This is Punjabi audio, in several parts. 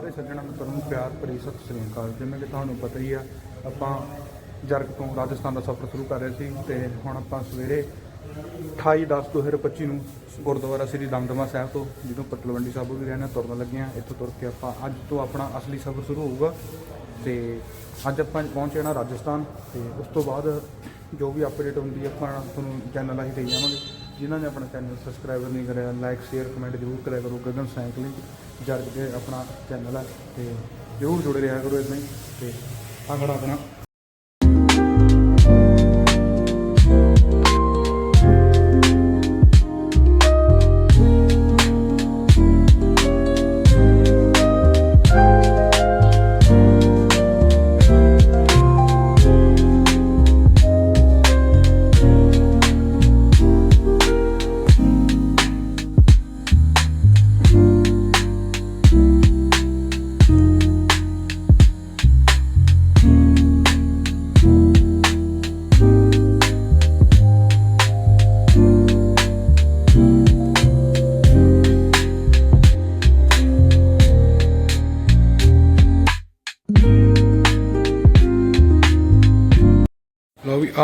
ਸਾਰੇ ਸੱਜਣਾ ਮਿੱਤਰਾਂ ਨੂੰ ਪਿਆਰ ਭਰੀ ਸਤਿ ਸ੍ਰੀ ਅਕਾਲ। ਜਿਵੇਂ ਕਿ ਤੁਹਾਨੂੰ ਪਤਾ ਹੀ ਆ, ਆਪਾਂ ਜਰਗ ਤੋਂ ਰਾਜਸਥਾਨ ਦਾ ਸਫ਼ਰ ਸ਼ੁਰੂ ਕਰ ਰਹੇ ਸੀ ਤੇ ਹੁਣ ਆਪਾਂ ਸਵੇਰੇ 28/10/2025 ਨੂੰ ਗੁਰਦੁਆਰਾ ਸ੍ਰੀ ਦਮਦਮਾ ਸਾਹਿਬ ਤੋਂ ਜਦੋਂ ਪਤਲਵੰਡੀ ਸਾਹਿਬ ਵੀ ਰਹਿਣਾ ਤੁਰਨ ਲੱਗੇ ਆ। ਇੱਥੋਂ ਤੁਰ ਕੇ ਆਪਾਂ ਅੱਜ ਤੋਂ ਆਪਣਾ ਅਸਲੀ ਸਫ਼ਰ ਸ਼ੁਰੂ ਹੋਊਗਾ। ਤੇ ਅੱਜ ਆਪਾਂ ਪਹੁੰਚ ਜਾਣਾ ਰਾਜਸਥਾਨ ਤੇ ਉਸ ਤੋਂ ਬਾਅਦ ਜੋ ਵੀ ਅਪਡੇਟ ਹੁੰਦੀ ਆਪਾਂ ਤੁਹਾਨੂੰ ਚੈਨਲ ਰਾਹੀਂ ਦੇਈ ਜਾਵਾਂਗੇ। ਜਿਨ੍ਹਾਂ ਨੇ ਆਪਣਾ ਚੈਨਲ ਸਬਸਕ੍ਰਾਈਬ ਨਹੀਂ ਕਰਿਆ ਲਾਈਕ ਸ਼ੇਅਰ ਕਮੈਂਟ ਜ਼ਰੂਰ ਕਰਿਆ ਕਰੋ। ਗਗਨ ਸਾਈਕਲਿੰਗ ਜਰਗ ਦੇ ਆਪਣਾ ਚੈਨਲ ਹੈ ਤੇ ਜ਼ਰੂਰ ਜੁੜੇ ਰਿਹਾ ਕਰੋ ਇਦਾਂ ਹੀ, ਤੇ ਆਹ ਆਪਣਾ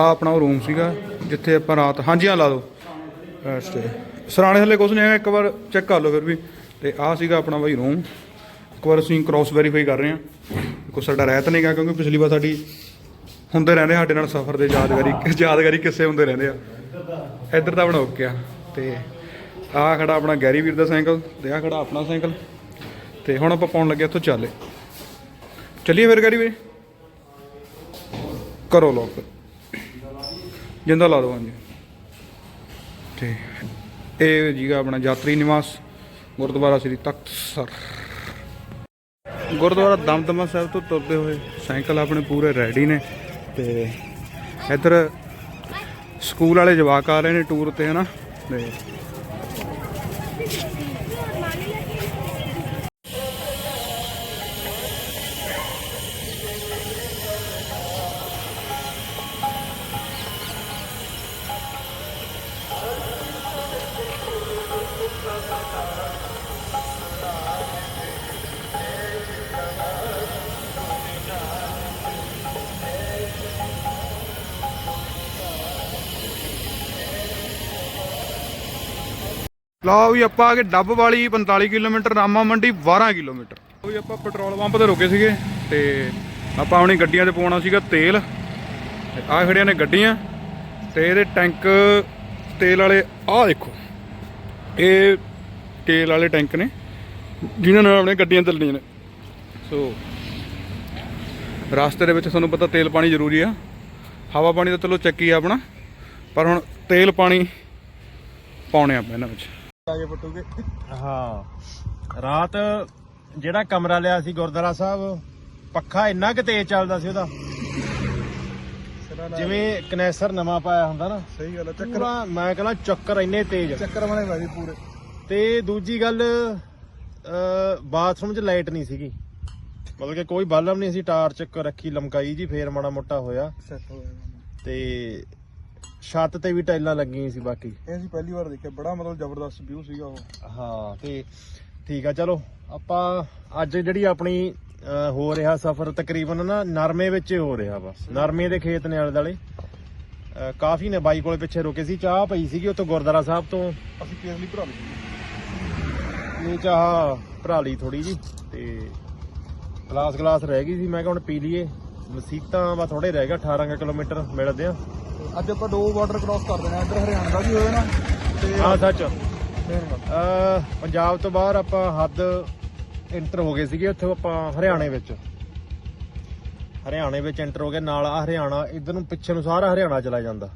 ਆ ਆਪਣਾ ਉਹ ਰੂਮ ਸੀਗਾ, ਜਿੱਥੇ ਆਪਾਂ ਰਾਤ ਹਾਂਜੀ ਆ ਲਾ ਦਿਓ ਐਸਟੇ ਸਰਾਣੇ ਥੱਲੇ ਕੁਝ ਨਹੀਂ ਹੈਗਾ, ਇੱਕ ਵਾਰ ਚੈੱਕ ਕਰ ਲਓ ਫਿਰ ਵੀ। ਤੇ ਆ ਸੀਗਾ ਆਪਣਾ ਬਾਈ ਰੂਮ ਇੱਕ ਵਾਰ ਅਸੀਂ ਕ੍ਰਾਸ ਵੈਰੀਫਾਈ ਕਰ ਰਹੇ ਹਾਂ। ਕੋਈ ਸਾਡਾ ਰਹਿਤ ਨਹੀਂ ਗਾ ਕਿਉਂਕਿ ਪਿਛਲੀ ਵਾਰ ਸਾਡੀ ਹੁੰਦੇ ਰਹਿੰਦੇ, ਸਾਡੇ ਨਾਲ ਸਫ਼ਰ ਦੇ ਯਾਦਗਾਰੀ ਯਾਦਗਾਰੀ ਕਿੱਸੇ ਹੁੰਦੇ ਰਹਿੰਦੇ ਆ। ਇੱਧਰ ਦਾ ਬਣਾ ਓਕੇ ਆ। ਤੇ ਆ ਖੜਾ ਆਪਣਾ ਗੈਰੀ ਵੀਰ ਦਾ ਸਾਈਕਲ, ਤੇ ਆ ਖੜਾ ਆਪਣਾ ਸਾਈਕਲ। ਤੇ ਹੁਣ ਆਪਾਂ ਪਾਉਣ ਲੱਗੇ ਇੱਥੋਂ ਚਾਲੇ। ਚੱਲੀਏ ਫਿਰ ਗੈਰੀ ਵੀਰ। ਕਰੋ ਲੋਕ ਜਿੰਦਾ ਲਾ ਦਿਓ, ਹਾਂਜੀ। ਤੇ ਇਹ ਜੀਗਾ ਆਪਣਾ ਯਾਤਰੀ ਨਿਵਾਸ, ਗੁਰਦੁਆਰਾ ਸ੍ਰੀ ਤਖਤ ਸਰ। ਗੁਰਦੁਆਰਾ ਦਮਦਮਾ ਸਾਹਿਬ ਤੋਂ ਤੁਰਦੇ ਹੋਏ ਸਾਈਕਲ ਆਪਣੇ ਪੂਰੇ ਰੈਡੀ ਨੇ ਤੇ ਇੱਧਰ ਸਕੂਲ ਵਾਲੇ ਜਵਾਕ ਆ ਰਹੇ ਨੇ ਟੂਰ ਤੇ, ਹਨਾ? ਤੇ ਲਓ ਵੀ ਆਪਾਂ ਆ ਕੇ ਡੱਬ ਵਾਲੀ 45 ਕਿਲੋਮੀਟਰ, ਰਾਮਾ ਮੰਡੀ 12 ਕਿਲੋਮੀਟਰ। ਲਓ ਵੀ ਆਪਾਂ ਪੈਟਰੋਲ ਪੰਪ ਤੇ ਰੁਕੇ ਸੀਗੇ ਤੇ ਆਪਾਂ ਆਪਣੀ ਗੱਡੀਆਂ ਤੇ ਪਾਉਣਾ ਸੀਗਾ ਤੇਲ। ਆ ਖੜੀਆਂ ਨੇ ਗੱਡੀਆਂ ਤੇ ਇਹਦੇ ਟੈਂਕ ਤੇਲ ਵਾਲੇ, ਆਹ ਦੇਖੋ। ਇਹ ਤੇਲ ਵਾਲੇ ਟੈਂਕ ਨੇ ਜਿਨ੍ਹਾਂ ਨਾਲ ਆਪਣੇ ਗੱਡੀਆਂ ਚੱਲਣੀਆਂ ਨੇ। ਸੋ, ਰਸਤੇ ਦੇ ਵਿੱਚ ਤੁਹਾਨੂੰ ਪਤਾ ਤੇਲ ਪਾਣੀ ਜ਼ਰੂਰੀ ਆ। ਹਵਾ ਪਾਣੀ ਤਾਂ ਚਲੋ ਚੱਕੀ ਆ ਆਪਣਾ, ਪਰ ਹੁਣ ਤੇਲ ਪਾਣੀ ਪਾਉਣੇ ਆਪਾਂ ਇਹਨਾਂ ਵਿੱਚ। ਆਗੇ ਪਟੂਗੇ। ਹਾਂ। ਰਾਤ ਜਿਹੜਾ ਕਮਰਾ ਲਿਆ ਸੀ ਗੁਰਦੁਆਰਾ ਸਾਹਿਬ ਪੱਖਾ ਇੰਨਾ ਕਿ ਤੇਜ਼ ਚੱਲਦਾ ਸੀ ਉਹਦਾ। ਜਿਵੇਂ ਕਨੈਸਰ ਨਵਾਂ ਪਾਇਆ ਹੁੰਦਾ ਨਾ। ਸਹੀ ਗੱਲ ਹੈ ਚੱਕਰ ਮੈਂ ਕਹਿੰਦਾ ਚੱਕਰ ਇੰਨੇ ਤੇਜ਼। ਚੱਕਰ ਬਣੇ ਭਾਜੀ ਪੂਰੇ। ਤੇ ਦੂਜੀ ਗੱਲ ਅ ਬਾਥਰੂਮ 'ਚ ਲਾਈਟ ਨਹੀਂ ਸੀਗੀ। ਮਤਲਬ ਕਿ ਕੋਈ ਬਲਬ ਨਹੀਂ ਸੀ ਟਾਰਚ ਰੱਖੀ ਲਮਕਾਈ ਜੀ ਫੇਰ ਮਾੜਾ ਮੋਟਾ ਹੋਇਆ। ਤੇ ਛੱਤ ਤੇ ਵੀ ਟਾਈਲਾਂ ਲੱਗੀਆਂ ਸੀ ਬਾਕੀ। ਇਹ ਅਸੀਂ ਪਹਿਲੀ ਵਾਰ ਦੇਖਿਆ ਬੜਾ ਮਤਲਬ ਜ਼ਬਰਦਸਤ ਵਿਊ ਸੀਗਾ ਉਹ। ਹਾਂ ਤੇ ਠੀਕ ਆ ਚਲੋ ਆਪਾਂ ਅੱਜ ਜਿਹੜੀ ਆਪਣੀ ਅਹ, ਹੋ ਰਿਹਾ ਸਫ਼ਰ ਤਕਰੀਬਨ ਨਾ ਨਰਮੇ ਵਿੱਚ ਹੀ ਹੋ ਰਿਹਾ ਬਸ ਨਰਮੇ ਦੇ ਖੇਤ ਨੇ ਆਲੇ ਦਾਲੇ ਅਹ, ਕਾਫੀ ਨੇ ਬਾਈ ਕੋਲੇ ਪਿੱਛੇ ਰੁਕੇ ਸੀ ਚਾਹ ਪਈ ਸੀਗੀ ਉੱਥੋਂ ਗੁਰਦੁਆਰਾ ਸਾਹਿਬ ਤੋਂ। ਅਸੀਂ ਕੇਸਲੀ ਭਰਾ ਲਈ ਇਹ ਚਾਹ ਭਰਾ ਲਈ ਥੋੜੀ ਜੀ ਤੇ ਗਲਾਸ ਗਲਾਸ ਰਹਿ ਗਈ ਸੀ। ਮੈਂ ਕਿਹਾ ਹੁਣ ਪੀ ਲਈਏ। ਮਸੀਤਾਂ ਵਾ ਥੋੜੇ ਰਹਿ ਗਿਆ 18 ਕੁ ਕਿਲੋਮੀਟਰ ਮਿਲਦੇ ਆ। ਅੱਜ ਆਪਾਂ ਦੋ ਬਾਰਡਰ ਕ੍ਰਾਸ ਕਰ ਦੇਣਾ ਇੱਧਰ ਹਰਿਆਣਾ ਦਾ ਵੀ ਹੋਇਆ ਨਾ ਤੇ ਹਾਂ ਸੱਚ। ਪੰਜਾਬ ਤੋਂ ਬਾਹਰ ਆਪਾਂ ਹੱਦ ਇੰਟਰ ਹੋ ਗਏ ਸੀਗੇ ਉੱਥੇ ਆਪਾਂ ਹਰਿਆਣੇ ਵਿੱਚ। ਹਰਿਆਣੇ ਵਿੱਚ ਇੰਟਰ ਹੋ ਗਏ ਨਾਲ ਆ ਹਰਿਆਣਾ ਇਧਰ ਨੂੰ ਪਿੱਛੇ ਨੂੰ ਸਾਰਾ ਹਰਿਆਣਾ ਚਲਾ ਜਾਂਦਾ।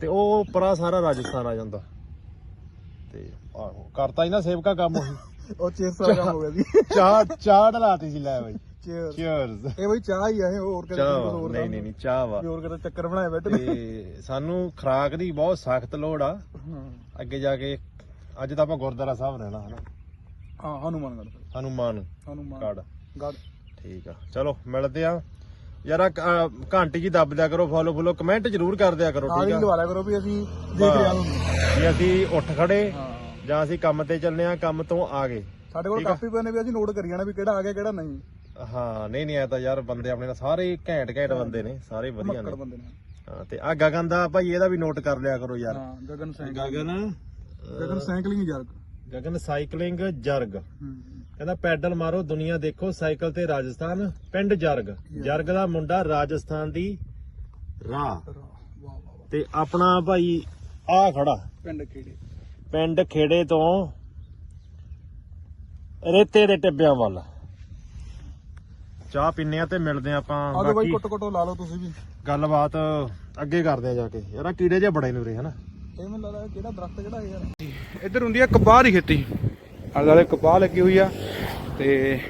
ਤੇ ਉਹ ਪਰਾ ਸਾਰਾ ਰਾਜਸਥਾਨ ਆ ਜਾਂਦਾ। ਤੇ ਆਹੋ ਕਰਤਾ ਹੀ ਨਾ ਸੇਵਕਾ ਕੰਮ ਉਹੀ। ਉਹ ਚੇਸ ਦਾ ਕੰਮ ਹੋ ਗਿਆ ਜੀ। ਚਾਹ ਚਾਹ ਢਲਾਤੀ ਸੀ ਲੈ ਬਾਈ। ਚੇਅਰ ਚੀਅਰਸ ਇਹ ਬਈ ਚਾਹ ਹੀ ਆ ਇਹ ਹੋਰ ਕਿਤੇ ਚਾਹ ਹੋਰ ਨਹੀਂ ਨਹੀਂ ਨਹੀਂ ਚਾਹ ਵਾ। ਵੀ ਹੋਰ ਕਿਤੇ ਚੱਕਰ ਬਣਾਏ ਬੈਠੇ ਨੇ। ਤੇ ਸਾਨੂੰ ਖਰਾਕ ਦੀ ਬਹੁਤ ਸਖਤ ਲੋੜ ਆ। ਹਾਂ। ਅੱਗੇ ਜਾ ਕੇ ਅੱਜ ਤਾਂ ਆਪਾਂ ਗੁਰਦੁਆਰਾ ਸਾਹਿਬ ਰਹਿਣਾ ਹਨਾ? ਹਾਂ ਹਨੂਮਾਨਗੜ੍ਹ ਹਨੂਮਾਨ ਹਨੂਮਾਨ ਗੜ ਗੜ ਠੀਕ ਆ। ਚਲੋ ਮਿਲਦੇ ਆ। ਯਾਰ ਆਹ ਘੰਟੀ ਜੀ ਦੱਬ ਦਿਆ ਕਰੋ ਫੋਲੋ ਫੋਲੋ ਕਮੈਂਟ ਜ਼ਰੂਰ ਕਰ ਦਿਆ ਕਰੋ ਨਾਲ ਠੀਕ ਹੀ ਆ ਲਵਾ ਲਿਆ ਕਰੋ ਵੀ ਅਸੀਂ ਦੇਖ ਰਹੇ ਹਾਂ। ਤੁਹਾਨੂੰ ਜੇ ਅਸੀਂ ਉੱਠ ਖੜੇ ਹਾਂ। ਜਾਂ ਅਸੀਂ ਕੰਮ ਤੇ ਚੱਲਨੇ ਆ ਕੰਮ ਤੋਂ ਆ ਗਏ ਸਾਡੇ ਕੋਲ ਠੀਕ ਆ। ਕਾਪੀ ਪੈਨ ਵੀ ਅਸੀਂ ਨੋਟ ਕਰੀ ਜਾਣਾ ਵੀ ਕਿਹੜਾ ਆ ਗਿਆ ਕਿਹੜਾ ਨਹੀਂ। ਹਾਂ ਨਹੀਂ ਨਹੀਂ ਐ ਤਾਂ ਯਾਰ ਬੰਦੇ ਆਪਣੇ ਨਾਲ ਸਾਰੇ ਘੈਂਟ ਘੈਂਟ ਬੰਦੇ ਨੇ ਸਾਰੇ ਵਧੀਆ ਮੱਕੜ ਨੇ। ਬੰਦੇ ਨੇ। ਹਾਂ ਤੇ ਆ ਗਗਨ ਦਾ ਭਾਈ ਇਹਦਾ ਵੀ ਨੋਟ ਕਰ ਲਿਆ ਕਰੋ ਯਾਰ। ਹਾਂ ਗਗਨ ਸਿੰਘ ਗਗਨ? ਗਗਨ ਸਾਈਕਲਿੰਗ ਯਾਰ ਗਗਨ ਸਾਈਕਲਿੰਗ ਜਰਗ। ਕਹਿੰਦਾ ਪੈਡਲ ਮਾਰੋ ਦੁਨੀਆ ਦੇਖੋ ਸਾਈਕਲ ਤੇ ਰਾਜਸਥਾਨ ਪਿੰਡ ਜਰਗ। ਜਰਗ ਦਾ ਮੁੰਡਾ ਰਾਜਸਥਾਨ ਦੀ ਰਾਹ। ਵਾਹ ਵਾਹ ਵਾਹ। ਤੇ ਆਪਣਾ ਭਾਈ ਆ ਖੜਾ। ਪਿੰਡ ਖੇੜੇ। ਪਿੰਡ ਖੇੜੇ ਤੋਂ ਰੇਤੇ ਦੇ ਟਿੱਬਿਆਂ ਵੱਲ। ਚਾਹ ਪੀਨੇ ਆ ਤੇ ਮਿਲਦੇ ਆ ਆਪਾਂ ਆਜੋ ਬਾਈ ਬਾਕੀ ਕੁੱਟ ਕੁੱਟੋ ਲਾ ਲਓ ਤੁਸੀਂ ਵੀ। ਗੱਲਬਾਤ ਅੱਗੇ ਕਰਦੇ ਆ ਜਾ ਕੇ। ਯਾਰ ਆਹ ਕੀੜੇ ਜੇ ਬੜੇ ਨੂੰ ਹਨਾ? ਇਹ ਮੈਨੂੰ ਲੱਗਦਾ ਕਿਹੜਾ ਦਰਖਤ ਕਿਹੜਾ ਹੈ ਯਾਰ ਇੱਧਰ ਹੁੰਦੀ ਆ ਕਪਾਹ ਦੀ ਖੇਤੀ। ਆਲੇ ਦੁਆਲੇ ਕਪਾਹ ਲੱਗੀ ਹੋਈ ਆ ਤੇ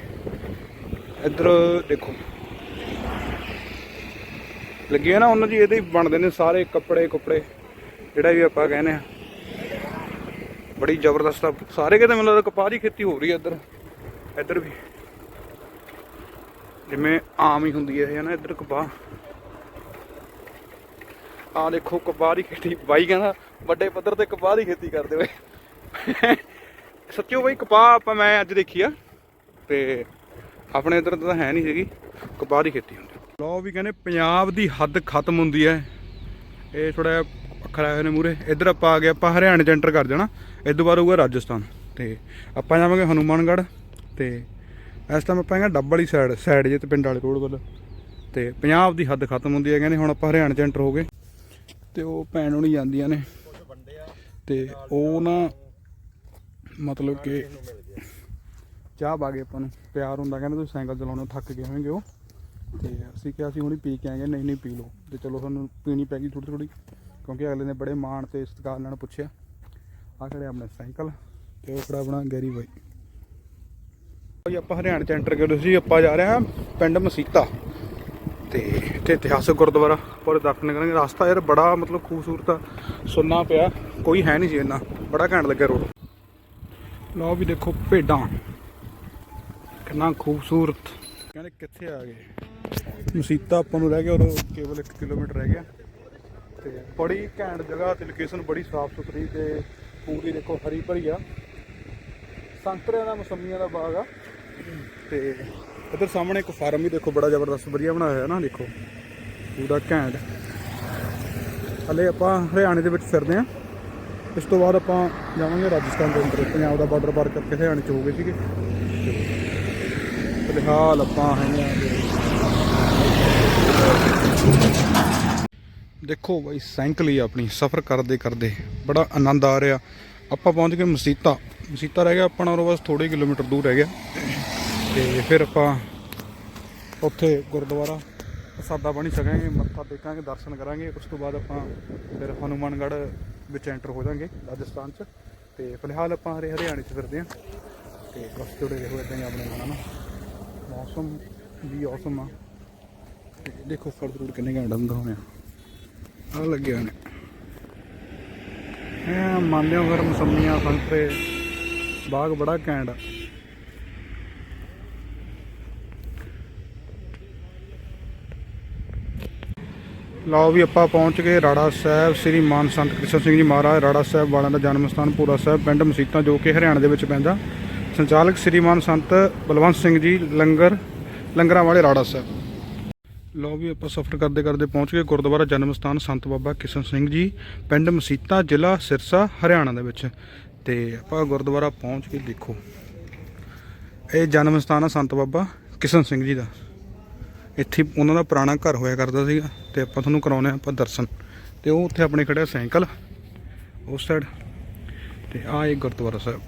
ਇੱਧਰ ਦੇਖੋ। ਲੱਗੀ ਆ ਨਾ ਉਹਨਾਂ ਦੀ ਇਹਦੇ ਹੀ ਬਣਦੇ ਨੇ ਸਾਰੇ ਕੱਪੜੇ ਕੁਪੜੇ ਜਿਹੜਾ ਵੀ ਆਪਾਂ ਕਹਿੰਦੇ ਆ। ਬੜੀ ਜ਼ਬਰਦਸਤ ਆ। ਸਾਰੇ ਕਿਤੇ ਮੈਨੂੰ ਲੱਗਦਾ ਕਪਾਹ ਦੀ ਖੇਤੀ ਹੋ ਰਹੀ ਆ ਇੱਧਰ। ਇੱਧਰ ਵੀ। ਜਿਵੇਂ ਆਮ ਹੀ ਹੁੰਦੀ ਹੈ ਨਾ ਇੱਧਰ ਕਪਾਹ। ਆ ਦੇਖੋ, ਕਪਾਹ ਦੀ ਖੇਤੀ ਬਾਈ ਕਹਿੰਦਾ, ਵੱਡੇ ਪੱਧਰ ਤੇ ਕਪਾਹ ਦੀ ਖੇਤੀ ਕਰਦੇ ਓਏ ਸੱਚੋ ਬਾਈ, ਕਪਾਹ ਆਪਾਂ ਮੈਂ ਅੱਜ ਦੇਖੀ ਆ, ਤੇ ਆਪਣੇ ਇੱਧਰ ਤਾਂ ਹੈ ਨਹੀਂ ਸੀਗੀ ਕਪਾਹ ਦੀ ਖੇਤੀ ਹੁੰਦੀ। ਲੋ ਵੀ ਕਹਿੰਦੇ ਪੰਜਾਬ ਦੀ ਹੱਦ ਖਤਮ ਹੁੰਦੀ ਹੈ। ਇਹ ਥੋੜਾ ਜਿਹਾ ਅੱਖਰ ਆਏ ਨੇ ਮੂਰੇ ਇੱਧਰ ਆਪਾਂ ਆ ਗਏ, ਆਪਾਂ ਹਰਿਆਣੇ ਚ ਐਂਟਰ ਕਰ ਜਾਣਾ ਇਸ ਤੋਂ ਬਾਅਦ ਹੋਊਗਾ ਰਾਜਸਥਾਨ। ਤੇ ਆਪਾਂ ਜਾਵਾਂਗੇ ਹਨੂਮਾਨਗੜ੍ਹ, ਤੇ ਇਸ ਟਾਈਮ ਆਪਾਂ ਹੈਗਾ ਡੱਬ ਵਾਲੀ ਸਾਈਡ ਸਾਈਡ ਜੇ ਤੇ ਪਿੰਡ ਵਾਲੇ ਰੋਡ ਵੱਲ। ਤੇ ਪੰਜਾਬ ਦੀ ਹੱਦ ਖਤਮ ਹੁੰਦੀ ਹੈ, ਕਹਿੰਦੇ ਹੁਣ ਆਪਾਂ ਹਰਿਆਣੇ ਚ ਐਂਟਰ ਹੋ ਗਏ। ਤੇ ਉਹ ਭੈਣ ਹੋਣੀ ਜਾਂਦੀਆਂ ਨੇ। ਤੇ ਉਹ ਨਾ ਮਤਲਬ ਕਿ ਚਾਹ ਪਾ ਬਾਗੇ ਆਪਾਂ ਨੂੰ ਪਿਆਰ ਹੁੰਦਾ, ਕਹਿੰਦੇ ਤੁਸੀਂ ਸਾਈਕਲ ਚਲਾਉਣੋਂ ਥੱਕ ਗਏ ਹੋਵੋਗੇ ਉਹ। ਤੇ ਅਸੀਂ ਕਿਹਾ ਅਸੀਂ ਹੁਣੀ ਪੀ ਕੇ ਆਏਗੇ, ਨਹੀਂ ਨਹੀਂ ਪੀ ਲਓ। ਤੇ ਚਲੋ ਸਾਨੂੰ ਪੀਣੀ ਪੈ ਗਈ ਥੋੜੀ ਥੋੜੀ ਕਿਉਂਕਿ ਅਗਲੇ ਨੇ ਬੜੇ ਮਾਣ ਤੇ ਸਤਿਕਾਰ ਨਾਲ ਪੁੱਛਿਆ। ਆ ਖੜੇ ਆਪਣੇ ਸਾਈਕਲ ਤੇ ਉਹ ਖੜਾ ਆਪਣਾ ਗੈਰੀ ਬਾਈ। ਭਾਈ ਆਪਾਂ ਹਰਿਆਣਾ ਚ ਐਂਟਰ ਕਰਦੇ ਸੀ ਆਪਾਂ ਜਾ ਰਹੇ ਹਾਂ ਪਿੰਡ ਮਸੀਤਾ। ਤੇ ਇੱਥੇ ਇਤਿਹਾਸਕ ਗੁਰਦੁਆਰਾ ਪਰ ਦਰਸ਼ਨ ਕਰਾਂਗੇ। ਰਸਤਾ ਯਾਰ ਬੜਾ ਮਤਲਬ ਖੂਬਸੂਰਤ ਆ, ਸੁੰਨਾ ਪਿਆ, ਕੋਈ ਹੈ ਨਹੀਂ ਸੀ ਇੰਨਾ, ਬੜਾ ਘੈਂਟ ਲੱਗਿਆ ਰੋਡ। ਲਓ ਵੀ ਦੇਖੋ ਭੇਡਾਂ, ਕਿੰਨਾ ਖੂਬਸੂਰਤ। ਕਹਿੰਦੇ ਕਿੱਥੇ ਆ ਗਏ? ਮਸੀਤਾ ਆਪਾਂ ਨੂੰ ਰਹਿ ਗਿਆ ਉਹ ਕੇਵਲ 1 ਕਿਲੋਮੀਟਰ ਰਹਿ ਗਿਆ। ਤੇ ਬੜੀ ਘੈਂਟ ਜਗ੍ਹਾ ਤੇ ਲੋਕੇਸ਼ਨ ਬੜੀ ਸਾਫ਼ ਸੁਥਰੀ ਤੇ ਪੂਰੀ ਦੇਖੋ ਹਰੀ ਭਰੀ ਆ। ਸੰਤਰਿਆਂ ਦਾ ਮਸੰਮੀਆਂ ਦਾ ਬਾਗ ਆ। ਤੇ ਇੱਧਰ ਸਾਹਮਣੇ ਇੱਕ ਫਾਰਮ ਵੀ ਦੇਖੋ, ਬੜਾ ਜ਼ਬਰਦਸਤ, ਵਧੀਆ ਬਣਾਇਆ ਹੋਇਆ ਨਾ, ਦੇਖੋ। ਪੂਰਾ ਘੈਂਟ। ਹਲੇ ਆਪਾਂ ਹਰਿਆਣੇ ਦੇ ਵਿੱਚ ਫਿਰਦੇ ਆ ਇਸ ਤੋਂ ਬਾਅਦ ਆਪਾਂ ਜਾਵਾਂਗੇ ਰਾਜਸਥਾਨ ਦੇ ਅੰਦਰ, ਪੰਜਾਬ ਦਾ ਬਾਰਡਰ ਪਾਰ ਕਰਕੇ ਹਰਿਆਣੇ ਚ ਹੋ ਗਏ ਸੀਗੇ ਫਿਲਹਾਲ ਆਪਾਂ ਹੈਗੇ ਆ ਦੇਖੋ ਬਾਈ, ਸਾਈਕਲ ਹੀ ਆਪਣੀ ਸਫ਼ਰ ਕਰਦੇ ਕਰਦੇ ਬੜਾ ਆਨੰਦ ਆ ਰਿਹਾ। ਆਪਾਂ ਪਹੁੰਚ ਗਏ ਮਸੀਤਾ। ਮਸੀਤਾ ਰਹਿ ਗਿਆ, ਆਪਣਾ ਉਹ ਬਸ ਥੋੜੇ ਕਿਲੋਮੀਟਰ ਦੂਰ ਰਹਿ ਗਿਆ। ਤੇ ਫਿਰ ਆਪਾਂ ਉੱਥੇ ਗੁਰਦੁਆਰਾ ਪ੍ਰਸਾਦਾ ਬਣੀ ਸਕਾਂਗੇ, ਮੱਥਾ ਟੇਕਾਂਗੇ, ਦਰਸ਼ਨ ਕਰਾਂਗੇ। ਉਸ ਤੋਂ ਬਾਅਦ ਆਪਾਂ ਫਿਰ ਹਨੂਮਾਨਗੜ੍ਹ ਵਿੱਚ ਐਂਟਰ ਹੋ ਜਾਾਂਗੇ ਰਾਜਸਥਾਨ 'ਚ। ਤੇ ਫਿਲਹਾਲ ਆਪਾਂ ਹਰੇ ਹਰਿਆਣੇ 'ਚ ਫਿਰਦੇ ਹਾਂ ਤੇ ਬਸ ਜੁੜੇ ਰਹੋ ਇਦਾਂ ਹੀ ਆਪਣੇ ਨਾਲ। ਨਾ ਮੌਸਮ ਵੀ ਔਸਮ ਆ। ਤੇ ਦੇਖੋ ਫਰਦ ਰੋਡ ਕਿੰਨੇ ਘੰਟਾ ਹੁੰਦਾ ਹੋਣੇ ਆ। ਲੱਗਿਆ ਨੇ। ਐ ਮੰਨਦੇ ਹੋ ਫਿਰ ਮਸੰਮੀਆਂ ਸੰਤਰੇ। ਬਾਗ ਬੜਾ ਘੈਂਟ ਆ। ਲਓ ਵੀ ਆਪਾਂ ਪਹੁੰਚ ਗਏ ਰਾੜਾ ਸਾਹਿਬ, ਸ੍ਰੀ ਮਾਨ ਸੰਤ ਕ੍ਰਿਸ਼ਨ ਸਿੰਘ ਜੀ ਮਹਾਰਾਜ, ਰਾੜਾ ਸਾਹਿਬ ਵਾਲਿਆਂ ਦਾ ਜਨਮ ਸਥਾਨ ਪੂਰਾ ਸਾਹਿਬ, ਪਿੰਡ ਮਸੀਤਾਂ, ਜੋ ਕਿ ਹਰਿਆਣਾ ਦੇ ਵਿੱਚ ਪੈਂਦਾ। ਸੰਚਾਲਕ ਸ੍ਰੀ ਮਾਨ ਸੰਤ ਬਲਵੰਤ ਸਿੰਘ ਜੀ, ਲੰਗਰ, ਲੰਗਰਾਂ ਵਾਲੇ ਰਾੜਾ ਸਾਹਿਬ। ਲਓ ਵੀ ਆਪਾਂ ਸਫ਼ਰ ਕਰਦੇ ਕਰਦੇ ਪਹੁੰਚ ਗਏ, ਗੁਰਦੁਆਰਾ ਜਨਮ ਸਥਾਨ ਸੰਤ ਬਾਬਾ ਕਿਸ਼ਨ ਸਿੰਘ ਜੀ, ਪਿੰਡ ਮਸੀਤਾ, ਜ਼ਿਲ੍ਹਾ ਸਿਰਸਾ, ਹਰਿਆਣਾ ਦੇ ਵਿੱਚ। ਤੇ ਆਪਾਂ ਗੁਰਦੁਆਰਾ ਪਹੁੰਚ ਕੇ ਦੇਖੋ। ਇਹ ਜਨਮ ਸਥਾਨ ਆ ਸੰਤ ਬਾਬਾ ਕਿਸ਼ਨ ਸਿੰਘ ਜੀ ਦਾ। ਇੱਥੇ ਉਹਨਾਂ ਦਾ ਪੁਰਾਣਾ ਘਰ ਹੋਇਆ ਕਰਦਾ ਸੀਗਾ ਤੇ ਆਪਾਂ ਤੁਹਾਨੂੰ ਕਰਾਉਨੇ ਆਪਾਂ ਦਰਸ਼ਨ। ਤੇ ਉਹ ਉੱਥੇ ਆਪਣੇ ਖੜਿਆ ਸਾਈਕਲ, ਉਸ ਸਾਈਡ ਤੇ ਆ ਇਹ ਗੁਰਦੁਆਰਾ ਸਾਹਿਬ।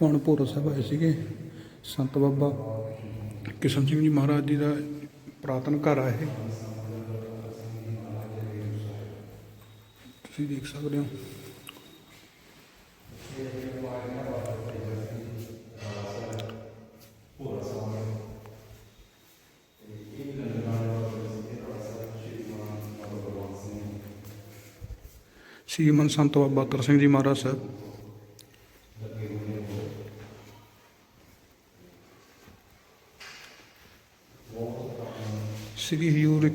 ਪਵਨਪੁਰ ਸਾਹਿਬ ਆਏ ਸੀਗੇ, ਸੰਤ ਬਾਬਾ ਕਿਸ਼ਨ ਸਿੰਘ ਜੀ ਮਹਾਰਾਜ ਜੀ ਦਾ ਪ੍ਰਾਤਨ ਘਰ ਆ ਇਹ। ਤੁਸੀਂ ਦੇਖ ਸਕਦੇ ਹੋ। ਸ਼੍ਰੀਮਨ ਸੰਤ ਬਾਬਾ ਬਤਰ ਸਿੰਘ ਜੀ ਮਹਾਰਾਜ ਸਾਹਿਬ।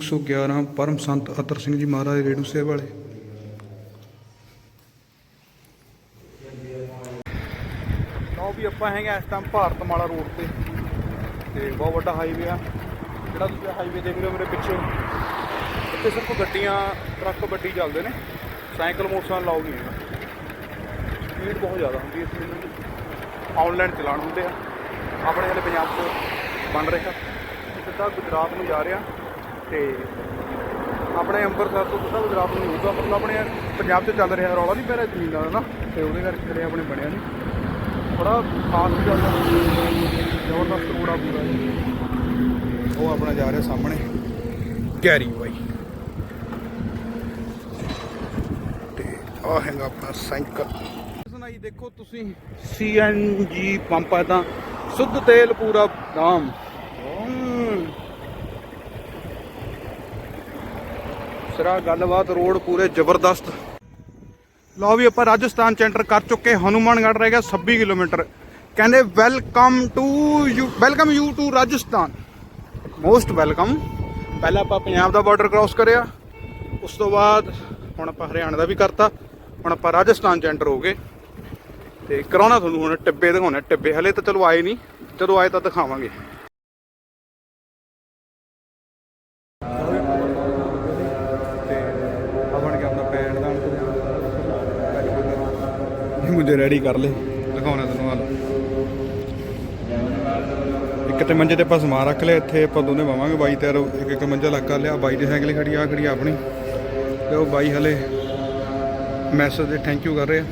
111 ਪਰਮ ਸੰਤ ਅਤਰ ਸਿੰਘ ਜੀ ਮਹਾਰਾਜ ਰੇੜੂ ਸਾਹਿਬ ਵਾਲੇ। ਲਓ ਵੀ ਆਪਾਂ ਹੈਗੇ ਆ ਇਸ ਟਾਈਮ ਭਾਰਤਮਾਲਾ ਰੋਡ ਤੇ। ਤੇ ਬਹੁਤ ਵੱਡਾ ਹਾਈਵੇ ਆ। ਜਿਹੜਾ ਤੁਸੀਂ ਹਾਈਵੇ ਦੇਖ ਰਹੇ ਹੋ ਮੇਰੇ ਪਿੱਛੇ। ਇੱਥੇ ਸਿਰਫ ਗੱਡੀਆਂ, ਟਰੱਕ ਵੱਡੀ ਚੱਲਦੇ ਨੇ। ਸਾਈਕਲ, ਮੋਟਰਸਾਈਕਲ ਲਾਓ ਨਹੀਂ ਹੈਗਾ। ਸਪੀਡ ਬਹੁਤ ਜ਼ਿਆਦਾ ਹੁੰਦੀ ਹੈ ਇਸ ਵਿੱਚ ਆਨਲਾਈਨ ਚਲਾਨ ਹੁੰਦੇ ਆ। ਆਪਣੇ ਹਲੇ ਪੰਜਾਬ 'ਚ ਬਣ ਰਿਹਾ। ਸਿੱਧਾ ਗੁਜਰਾਤ ਨੂੰ ਜਾ ਰਿਹਾ। ਤੇ ਆਪਣੇ ਅੰਮ੍ਰਿਤਸਰ ਤੋਂ ਸਿੱਧਾ ਗੁਜਰਾਤ ਨੂੰ ਹੋਊਗਾ, ਮਤਲਬ ਆਪਣੇ ਪੰਜਾਬ 'ਚ ਚੱਲ ਰਿਹਾ, ਰੌਲਾ ਨਹੀਂ ਪੈ ਰਿਹਾ ਜ਼ਮੀਨ ਦਾ ਨਾ? ਤੇ ਉਹਦੇ ਕਰਕੇ ਜਿਹੜੇ ਆਪਣੇ ਬਣਿਆ ਨਹੀਂ। ਬੜਾ ਖਾਸ ਚੱਲਦਾ ਜ਼ਬਰਦਸਤ ਰੋਡ ਪੂਰਾ ਇਹ। ਉਹ ਆਪਣਾ ਜਾ ਰਿਹਾ ਸਾਹਮਣੇ। ਕੈਰੀ ਬਾਈ। ਤੇ ਆ ਹੈਗਾ ਆਪਣਾ ਸਾਈਕਲ। ਸੁਣਾਈ ਦੇਖੋ ਤੁਸੀਂ, ਸੀਐਨਜੀ ਪੰਪ ਹੈ ਤਾਂ, ਸ਼ੁੱਧ ਤੇਲ ਪੂਰਾ ਦਾਮ। ਸਰਾ ਗੱਲਬਾਤ ਰੋਡ ਪੂਰੇ ਜ਼ਬਰਦਸਤ। ਲਓ ਵੀ ਆਪਾਂ ਰਾਜਸਥਾਨ ਚ ਐਂਟਰ ਕਰ ਚੁੱਕੇ ਹਨੂਮਾਨਗੜ੍ਹ ਰਹਿ ਗਿਆ 26 ਕਿਲੋਮੀਟਰ। ਕਹਿੰਦੇ welcome to you welcome you to Rajasthan. Most welcome ਪਹਿਲਾਂ ਆਪਾਂ ਪੰਜਾਬ ਦਾ ਬਾਰਡਰ ਕ੍ਰਾਸ ਕਰਿਆ, ਉਸ ਤੋਂ ਬਾਅਦ ਹੁਣ ਆਪਾਂ ਹਰਿਆਣਾ ਦਾ ਵੀ ਕਰਤਾ, ਹੁਣ ਆਪਾਂ ਰਾਜਸਥਾਨ ਚ ਐਂਟਰ ਹੋ ਗਏ। ਤੇ ਕਰਾਉਣਾ ਤੁਹਾਨੂੰ ਹੁਣ ਟਿੱਬੇ ਦਿਖਾਉਣੇ, ਟਿੱਬੇ ਹਲੇ ਤਾਂ ਚਲੋ ਆਏ ਨਹੀਂ, ਜਦੋਂ ਆਏ ਤਾਂ ਦਿਖਾਵਾਂਗੇ। ਇਹ ਰੈਡੀ ਕਰ ਲੈ ਦਿਖਾਉਣਾ ਤੈਨੂੰ ਹਾਲ ਇੱਕ ਤੇ ਮੰਜੇ ਤੇ ਆਪਾਂ ਸਮਾਨ ਰੱਖ ਲਿਆ, ਇੱਥੇ ਆਪਾਂ ਦੋਨੇ ਬਾਵਾਂਗੇ। ਬਾਈ ਤੇ ਇੱਕ ਇੱਕ ਮੰਜਾ ਲੱਗ ਕਰ ਲਿਆ। ਬਾਈ ਦੀ ਸਾਈਕਲ ਖੜੀ ਆ ਖੜੀ ਆਪਣੀ। ਤੇ ਉਹ ਬਾਈ ਹਲੇ ਮੈਸੇਜ ਦੇ ਥੈਂਕ ਯੂ ਕਰ ਰਿਹਾ।